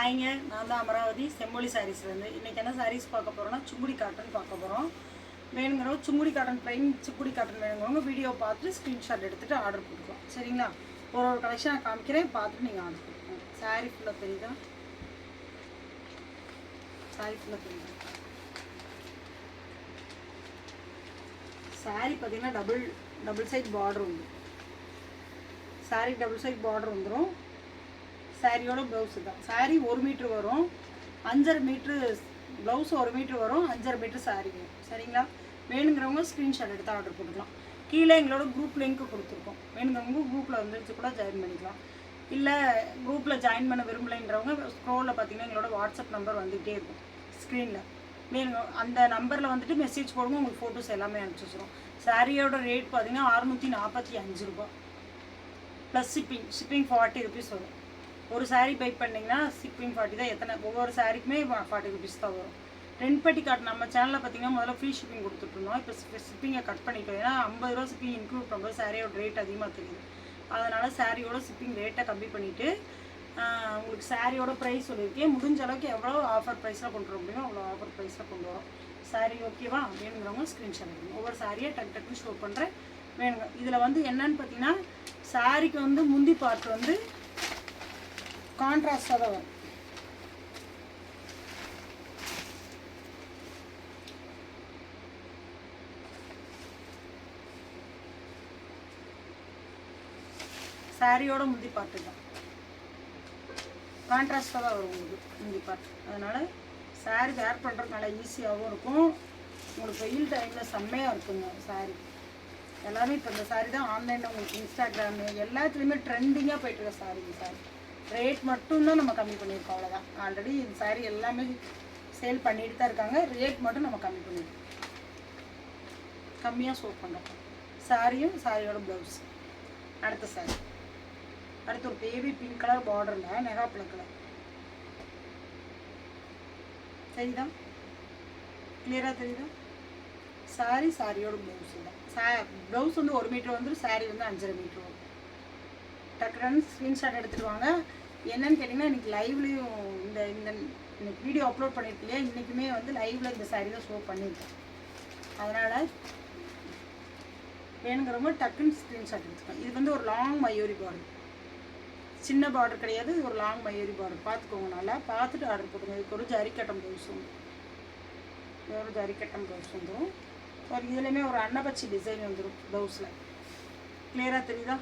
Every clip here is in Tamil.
ஹாய்ங்க நான் தான் அமராவதி செம்மொழி சாரீஸ்லேருந்து இன்றைக்கி என்ன சாரீஸ் பார்க்க போகிறோம்னா சுங்குடி காட்டன் பார்க்க போகிறோம் வேணுங்கிறவங்க Sungudi cotton plain Sungudi cotton வேணுங்கிறவங்க வீடியோ பார்த்துட்டு ஸ்க்ரீன்ஷாட் எடுத்துகிட்டு ஆர்டர் கொடுக்கலாம் சரிங்களா? ஒரு ஒரு கலெக்ஷன் நான் காமிக்கிறேன் பார்த்துட்டு நீங்கள் ஆர்டர் கொடுக்கணும் சாரீ ஃபுல்லாக தெரியுதா? சாரீ ஃபுல்லாக தெரியுதா? சாரீ பார்த்தீங்கன்னா டபுள் டபுள் சைட் பார்டர் உண்டு. சாரீ டபுள் சைட் பார்டர் வந்துடும் சாரியோட ப்ளவுஸு தான். சாரி ஒரு மீட்ரு வரும். அஞ்சரை மீட்ரு ப்ளவுஸ் ஒரு மீட்ரு வரும். அஞ்சரை மீட்ரு சாரி வரும். சரிங்களா? வேணுங்கிறவங்க ஸ்க்ரீன்ஷாட் எடுத்து ஆர்டர் போட்டுக்கலாம் கீழே எங்களோட குரூப் லிங்க் கொடுத்துருக்கோம். வேணுங்கிறவங்க குரூப்பில் வந்துருச்சு கூட ஜாயின் பண்ணிக்கலாம். இல்லை குரூப்பில் ஜாயின் பண்ண விரும்பலைன்றவங்க ஸ்க்ரோலில் பார்த்தீங்கன்னா எங்களோட வாட்ஸ்அப் நம்பர் வந்துகிட்டே இருக்கும். ஸ்க்ரீனில் வேணுங்க அந்த நம்பரில் வந்துட்டு மெசேஜ் போடுங்க உங்களுக்கு ஃபோட்டோஸ் எல்லாமே அனுப்பிச்சி வச்சுருவோம். சாரியோட ரேட் பார்த்தீங்கன்னா அறுநூற்றி நாற்பத்தி அஞ்சு ரூபா plus shipping shipping forty rupees வரும். ஒரு சாரீ பை பண்ணிங்கன்னா சிப்பிங் ஃபார்ட்டி தான் எத்தனை ஒவ்வொரு சாரீக்குமே ஃபார்ட்டி ருபீஸ் தான் வரும். ரெண்ட் பெட்டி கார்டு நம்ம சேனலில் பார்த்தீங்கன்னா முதல்ல ஃப்ரீ ஷிப்பிங் கொடுத்துட்ருந்தோம் இப்போ ஷிப்பிங்கை கட் பண்ணிட்டோம். ஏன்னா ஐம்பது ரூபா ஷிப்பிங் இன்க்ளூட் பண்ணும்போது சாரியோட ரேட் அதிகமாக தெரியுது. அதனால் சாரியோட ஷிப்பிங் ரேட்டை கம்மி பண்ணிவிட்டு உங்களுக்கு சாரியோட ப்ரைஸ் சொல்லியிருக்கேன். முடிஞ்ச அளவுக்கு எவ்வளோ ஆஃபர் ப்ரைஸில் கொண்டு வர முடியுமோ அவ்வளோ ஆஃபர் ப்ரைஸில் கொண்டு வரோம். சாரி ஓகேவா வேணுங்கிறவங்க ஸ்க்ரீன்ஷாட் எடுக்கணும் ஒவ்வொரு சாரியை டக் டக்குன்னு ஷோ பண்ணுறேன் வேணுங்க. இதில் வந்து என்னன்னு பார்த்தீங்கன்னா சாரிக்கு வந்து முந்தி பார்ட் வந்து கான்ட்ராஸ்டாக தான் வரும். சாரியோட முந்தி பாட்டு தான் கான்ட்ராஸ்டாக தான் வரும் உங்களுக்கு முந்தி பாட்டு அதனால் சாரி வேர் பண்ணுறது நல்லா ஈஸியாகவும் இருக்கும். உங்களுக்கு வெயில் டைமில் செம்மையாக இருக்குங்க சாரி எல்லாமே இப்போ இந்த சாரி தான் ஆன்லைனில் உங்களுக்கு இன்ஸ்டாகிராமு எல்லாத்துலேயுமே ட்ரெண்டிங்காக போயிட்டுருக்க சாரி சாரி ரேட் மட்டும்தான் நம்ம கம்மி பண்ணியிருக்கோம் அவ்வளோதான் ஆல்ரெடி இந்த சாரீ எல்லாமே சேல் பண்ணிட்டு தான் இருக்காங்க. ரேட் மட்டும் நம்ம கம்மி பண்ணியிருக்கோம். கம்மியாக சோப் பண்ணுறோம் சாரியும் சாரியோட ப்ளவுஸ் அடுத்த சாரி அடுத்து ஒரு பேபி பிங்க் கலர் பார்டரில் நெகாப்பிள கலர் தெரியுதா? கிளியராக தெரியுதா? சாரி சாரியோட ப்ளவுஸ் தான். சா ப்ளவுஸ் வந்து ஒரு மீட்டர் வந்துடும் சாரி வந்து அஞ்சரை மீட்டர் வரும். டக்குன்னு ஸ்க்ரீன்ஷாட் எடுத்துட்டு வாங்க என்னன்னு கேட்டிங்கன்னா இன்றைக்கி லைவ்லேயும் இந்த இந்த இன்னைக்கு வீடியோ அப்லோட் பண்ணியிருக்கேன் இல்லையா இன்றைக்குமே வந்து லைவில் இந்த சாரீ தான் ஷோ பண்ணியிருக்கேன் அதனால் வேணுங்கிறவங்க டக்குன்னு ஸ்க்ரீன்ஷாட் எடுத்துக்கோங்க இது வந்து ஒரு லாங் மயூரி பார்டர் சின்ன பார்டர் கிடையாது இது ஒரு லாங் மயூரி பார்டர் பார்த்துக்கோங்க நல்லா. பார்த்துட்டு ஆர்டர் போடுங்க இதுக்கு ஒரு ஜரிக்கட்டம் ப்ளவுஸ் வந்துடும் இது ஒரு ஜரிக்கட்டம் ப்ளவுஸ் வந்துடும் ஒரு இதுலேயுமே ஒரு அன்னபச்சி டிசைன் வந்துடும் ப்ளவுஸில் கிளியராக தெரியுதா?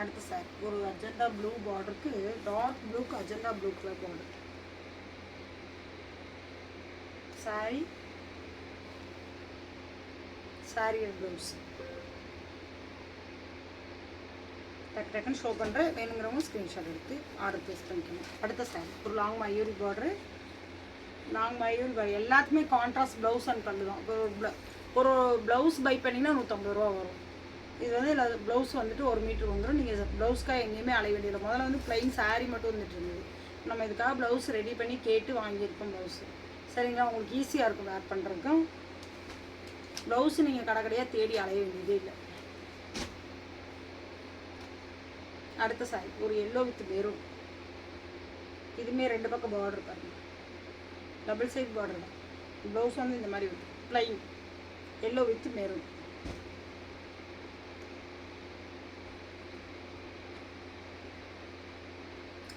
அடுத்த சார். ஒரு அஜெண்டா ப்ளூ பார்டருக்கு டார்க் ப்ளூக்கு agenda blue colour border saree saree blouse டக்கு டக்குன்னு ஷோ பண்ணுறேன் வேணுங்கிறவங்க ஸ்க்ரீன்ஷாட் எடுத்து ஆர்டர் ப்ளேஸ் பண்ணிக்கணும் அடுத்த சாரி. ஒரு long Mayuri border long Mayuri border எல்லாத்துக்குமே கான்ட்ராஸ்ட் ப்ளவுஸ் அண்ட் கல்லு தான். இப்போ ஒரு ஒரு ப்ளவுஸ் பை பண்ணிங்கன்னா நூற்றம்பது ரூபா வரும். இது வந்து இல்லை ப்ளவுஸ் வந்துட்டு ஒரு மீட்டர் வந்துடும் நீங்கள் ப்ளவுஸ்க்காக எங்கேயுமே அலைய வேண்டியது முதல்ல வந்து ப்ளைன் சாரீ மட்டும் வந்துட்டு இருந்தது. நம்ம இதுக்காக ப்ளவுஸ் ரெடி பண்ணி கேட்டு வாங்கியிருக்கோம் ப்ளவுஸ் சரிங்களா? உங்களுக்கு ஈஸியாக இருக்கும் வேர் பண்ணுறதுக்கும் ப்ளவுஸ் நீங்கள் கடை கடையாக தேடி அலைய வேண்டியதே இல்லை. அடுத்த சாரி ஒரு எல்லோ வித் மெரூன் இதுவுமே ரெண்டு பக்கம் பார்டர் பாருங்க. டபுள் சைட் பார்டர் தான். ப்ளவுஸ் வந்து இந்த மாதிரி ப்ளைன் எல்லோ வித் மெரூன்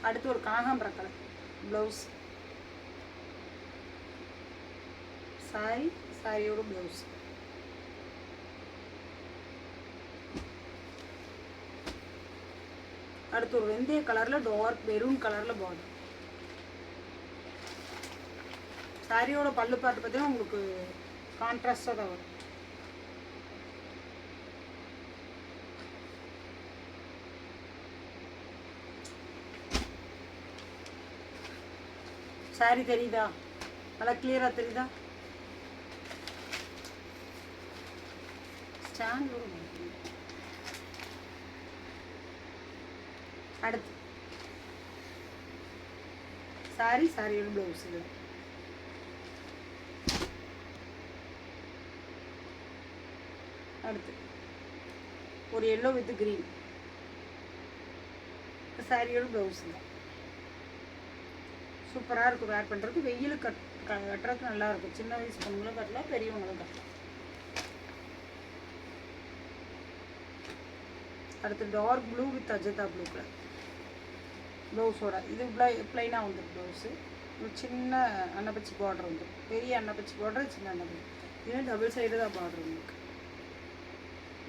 அடுத்து ஒரு கனகாம்பர கலர் ப்ளவுஸ் சாரி சாரியோட ப்ளவுஸ் அடுத்து ஒரு வெந்தய கலரில் டார்க் மெரூன் கலரில் பார்டர் சாரியோட பல்லு பார்த்து பார்த்தீங்கன்னா உங்களுக்கு கான்ட்ராஸ்டாக தான் வரும். சாரி தெரியுதா? நல்லா கிளியராக தெரியுதா? ஸ்டாண்ட் அடுத்து. சாரி சாரியோட ப்ளவுஸ் இது. அடுத்து. ஒரு எல்லோ வித் க்ரீன் சாரியோட ப்ளவுஸ் தான் சூப்பராக இருக்கும். வேர் பண்ணுறதுக்கு வெயில் கட் க- கட்டுறதுக்கு நல்லா இருக்கும். சின்ன வயசு பொண்ணுங்களும் கட்டலாம் பெரியவங்களும் கட்டலாம். அடுத்து டார்க் ப்ளூ வித் அஜிதா ப்ளூ கலர் ப்ளவுஸோட இது ப்ளை ப்ளைனாக வந்துடும் ப்ளவுஸு ஒரு சின்ன அன்னப்பச்சி பார்டர் வந்துடும் பெரிய அன்னப்பச்சி பார்டர் சின்ன அன்னப்பச்சி இது டபுள் சைடு தான் பார்டர் உங்களுக்கு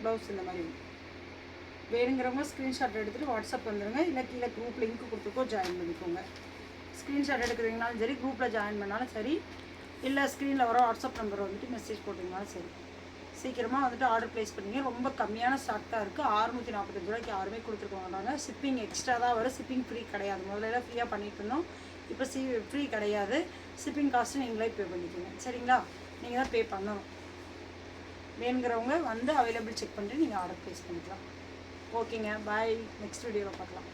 ப்ளவுஸ் இந்த மாதிரி வேணுங்கிறவங்க ஸ்க்ரீன்ஷாட் எடுத்துகிட்டு வாட்ஸ்அப் வந்துடுங்க இல்லை கீழே குரூப் லிங்க் கொடுத்துக்கோ ஜாயின் பண்ணிக்கோங்க. ஸ்க்ரீன்ஷாட் எடுக்கிறீங்கனாலும் சரி குரூப்பில் ஜாயின் பண்ணாலும் சரி இல்லை ஸ்க்ரீனில் வர வாட்ஸ்அப் நம்பர் வந்துட்டு மெசேஜ் போட்டிங்கனாலும் சரி சீக்கிரமாக வந்துட்டு ஆர்டர் ப்ளேஸ் பண்ணிங்க. ரொம்ப கம்மியான ஸ்டாக் தான் இருக்குது அறுநூற்றி நாற்பத்தஞ்சு ரூபாய்க்கு யாருமே கொடுத்துருக்க மாட்டாங்க. ஷிப்பிங் எக்ஸ்ட்ரா தான் வரும். ஷிப்பிங் ஃப்ரீ கிடையாது. முதல்ல ஃப்ரீயாக பண்ணிட்டு இருந்தோம். இப்போ சி ஃப்ரீ கிடையாது. ஷிப்பிங் காஸ்ட்டு நீங்களே பே பண்ணிக்கோங்க. சரிங்களா? நீங்கள் தான் பே பண்ணணும். வேணுங்கிறவங்க வந்து அவைலபிள் செக் பண்ணிட்டு நீங்கள் ஆர்டர் ப்ளேஸ் பண்ணிக்கலாம். ஓகேங்க பாய் நெக்ஸ்ட் வீடியோவில் பார்க்கலாம்.